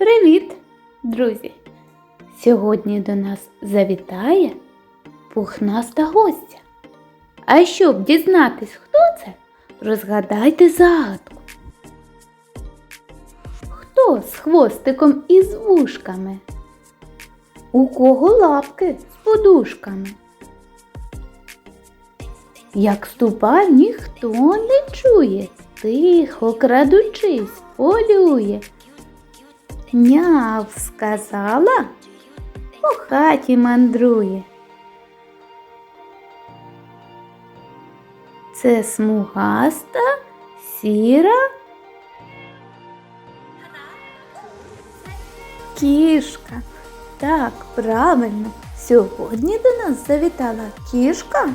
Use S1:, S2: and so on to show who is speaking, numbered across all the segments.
S1: Привіт, друзі! Сьогодні до нас завітає пухнаста гостя. А щоб дізнатись, хто це, розгадайте загадку. Хто з хвостиком і з вушками? У кого лапки з подушками? Як ступа ніхто не чує, тихо крадучись, полює. Няв сказала, по хаті мандрує. Це смугаста, сіра кішка. Так, правильно. Сьогодні до нас завітала кішка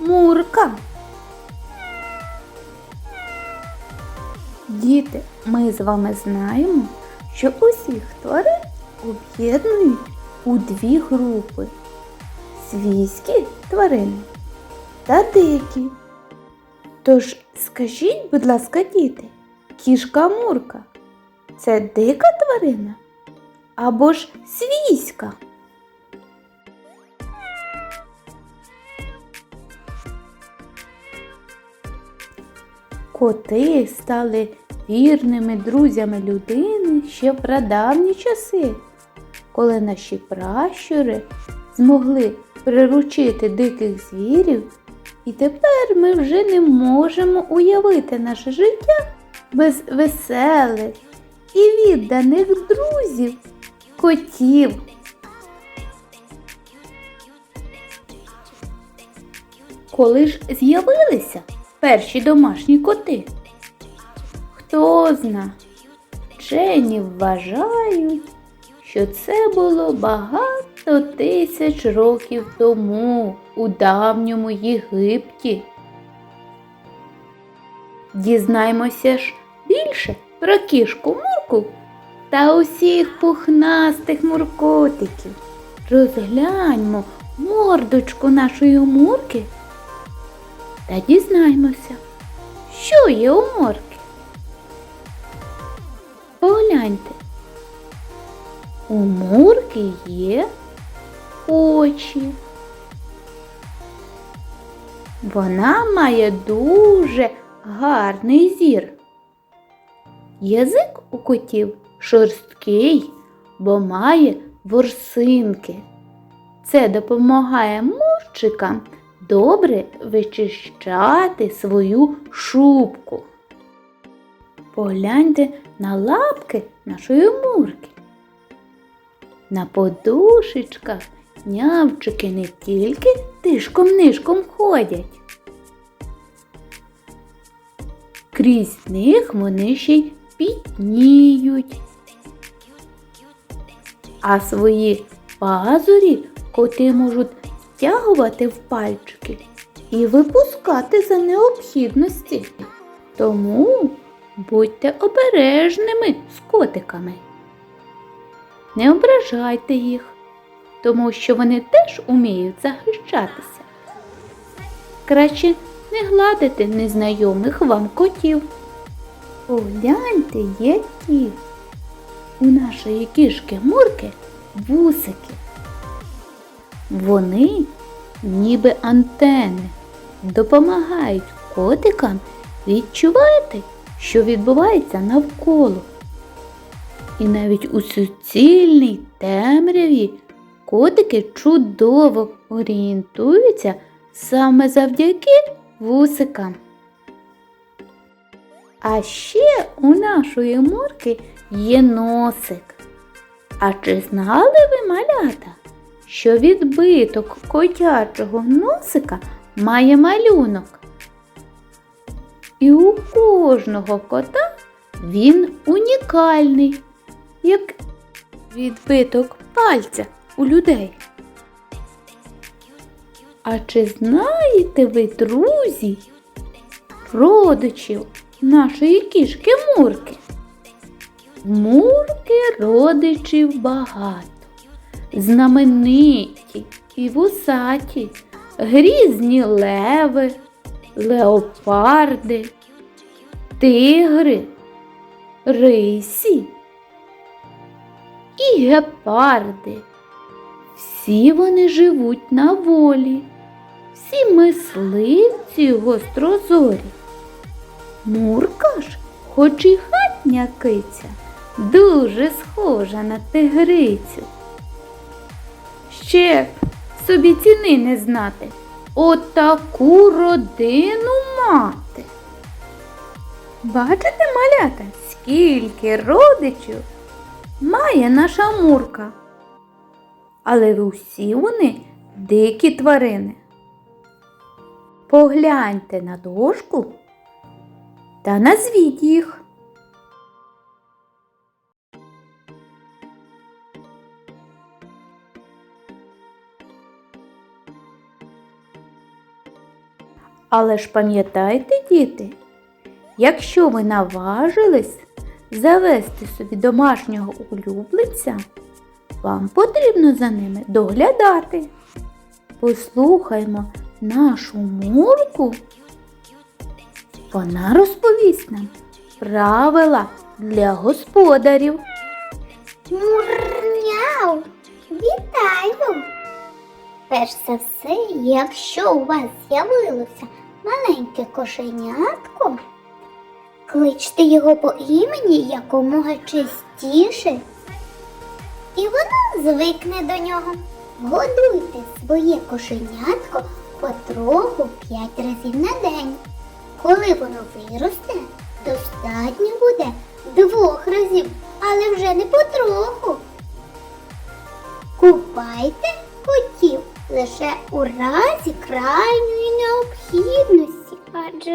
S1: Мурка. Діти, ми з вами знаємо, що усіх тварин об'єднують у дві групи свійські тварини та дикі. Тож скажіть, будь ласка, діти, кішка Мурка це дика тварина або ж свійська? Коти стали вірними друзями людини ще в прадавні часи, коли наші пращури змогли приручити диких звірів, і тепер ми вже не можемо уявити наше життя без веселих і відданих друзів, котів. Коли ж з'явилися перші домашні коти? Хто зна, вчені вважають, що це було багато тисяч років тому у давньому Єгипті. Дізнаймося ж більше про кішку Мурку та усіх пухнастих муркотиків. Розгляньмо мордочку нашої мурки та дізнаймося, що є у морки. Погляньте. У мурки є очі. Вона має дуже гарний зір. Язик у котів шорсткий, бо має ворсинки. Це допомагає мурчикам добре вичищати свою шубку. Погляньте на лапки нашої мурки. На подушечках нявчики не тільки тишком-нишком ходять. Крізь них вони ще й пітніють. А свої пазурі коти можуть втягувати в пальчики і випускати за необхідності. Тому будьте обережними з котиками. Не ображайте їх, тому що вони теж уміють захищатися. Краще не гладити незнайомих вам котів. Погляньте, які у нашої кішки Мурки вусики. Вони, ніби антени, допомагають котикам відчувати, що відбувається навколо. І навіть у суцільній темряві котики чудово орієнтуються саме завдяки вусикам. А ще у нашої морки є носик. А чи знали ви, малята, що відбиток котячого носика має малюнок? І у кожного кота він унікальний, як відбиток пальця у людей. А чи знаєте ви, друзі, родичів нашої кішки Мурки? Мурки родичів багато, знамениті і вусаті, грізні леви, леопарди, тигри, рисі, і гепарди. Всі вони живуть на волі, всі мисливці гострозорі. Мурка ж, хоч і хатня киця, дуже схожа на тигрицю. Ще б собі ціни не знати. Отаку родину мати. Бачите, малята, скільки родичів має наша мурка. Але усі вони дикі тварини. Погляньте на дошку та назвіть їх. Але ж пам'ятайте, діти, якщо ви наважились завести собі домашнього улюбленця, вам потрібно за ними доглядати. Послухаймо нашу мурку. Вона розповість нам правила для господарів.
S2: Мурняв, Перш за все, якщо у вас з'явилося маленьке кошенятко, кличте його по імені якомога частіше, і воно звикне до нього. Годуйте своє кошенятко потроху п'ять разів на день. Коли воно виросте, достатньо буде двох разів, але вже не потроху. Купайте лише у разі крайньої необхідності, адже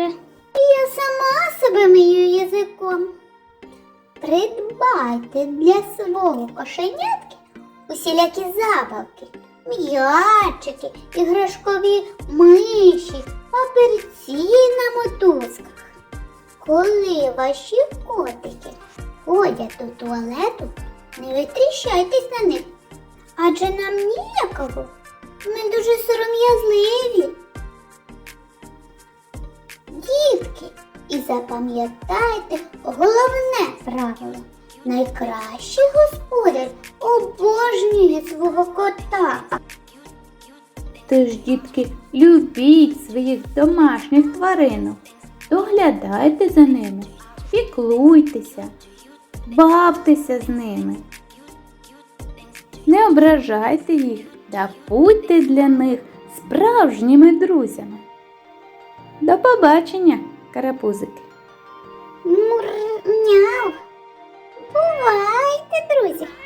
S2: я сама себе мию язиком. Придбайте для свого кошенятки усілякі забавки, м'ячики, іграшкові миші, папірці на мотузках. Коли ваші котики ходять до туалету, не витріщайтесь на них, адже нам ніякого. Ми дуже сором'язливі. Дітки, і запам'ятайте головне правило. Найкращий господар обожнює свого кота.
S1: Тож, дітки, любіть своїх домашніх тваринок, доглядайте за ними, піклуйтеся, бавтеся з ними. Не ображайте їх та будьте для них справжніми друзями. До побачення, карапузики!
S2: Бувайте, Бувай!